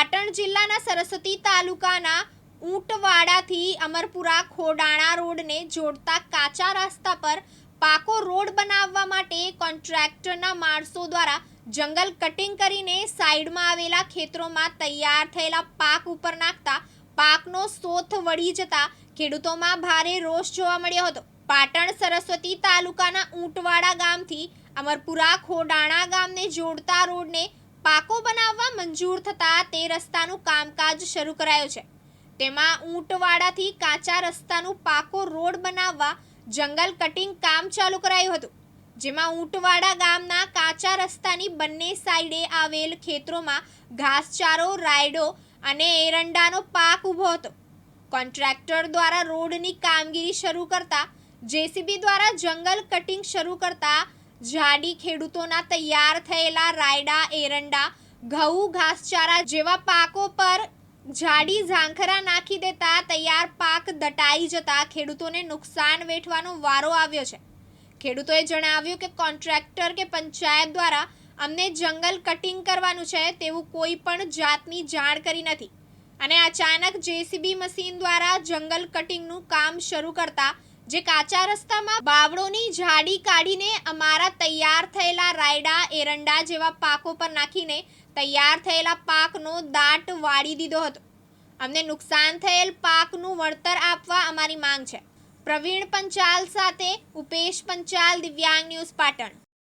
પાટણ જિલ્લાના સરસ્વતી તાલુકાના ઊંટવાડાથી અમરપુરા ખોડાણા રોડને જોડતા કાચા રસ્તા પર પાકો રોડ બનાવવા માટે કોન્ટ્રાક્ટરના માણસો દ્વારા જંગલ કટિંગ કરીને સાઈડમાં આવેલા ખેતરોમાં તૈયાર થયેલા પાક ઉપર નાખતા પાકનો સોથ વળી જતા ખેડૂતોમાં ભારે રોષ જોવા મળ્યો હતો. પાટણ સરસ્વતી તાલુકાના ઊંટવાડા ગામથી અમરપુરા ખોડાણા ગામને જોડતા રોડને પાકો બનાવવા મંજૂર થતા તે રસ્તાનું કામકાજ શરૂ કરાયું છે. તેમાં ઊંટવાડાથી કાચા રસ્તાનું પાકો રોડ બનાવવા જંગલ કટિંગ કામ ચાલુ કરાયું હતું, જેમાં ઊંટવાડા ગામના કાચા રસ્તાની બંને સાઈડે આવેલ ખેતરોમાં ઘાસચારો, રાયડો અને એરંડાનો પાક ઊભો હતો. કોન્ટ્રાક્ટર દ્વારા રોડની કામગીરી શરૂ કરતા, જેસીબી દ્વારા જંગલ કટિંગ શરૂ કરતા જાડી ખેડૂતોના તૈયાર થયેલા રાયડા, એરંડા, ઘઉં, ઘાસચારા જેવા પાકો પર જાડી ઝાંખરા નાખી દેતા તૈયાર પાક દટાઈ જતા ખેડૂતોને નુકસાન વેઠવાનો વારો આવ્યો છે. ખેડૂતોએ જણાવ્યું કે કોન્ટ્રાક્ટર કે પંચાયત દ્વારા અમને જંગલ કટિંગ કરવાનું છે તેવું કોઈ પણ જાતની જાણ કરી નથી. અને અચાનક જેસીબી મશીન દ્વારા જંગલ કટિંગનું કામ શરૂ કરતા જે કાચા રસ્તામાં બાવળોની જાડી કાઢીને અમારા તૈયાર થયેલા રાયડા, એરંડા જેવા પાકો પર નાખીને તૈયાર થયેલા પાકનો દાટ વાળી દીધો હતો. અમને નુકસાન થયેલ પાકનું વળતર આપવા અમારી માંગ છે. પ્રવીણ પંચાલ સાથે ઉપેશ પંચાલ, દિવ્યાંગ ન્યૂઝ પાટણ.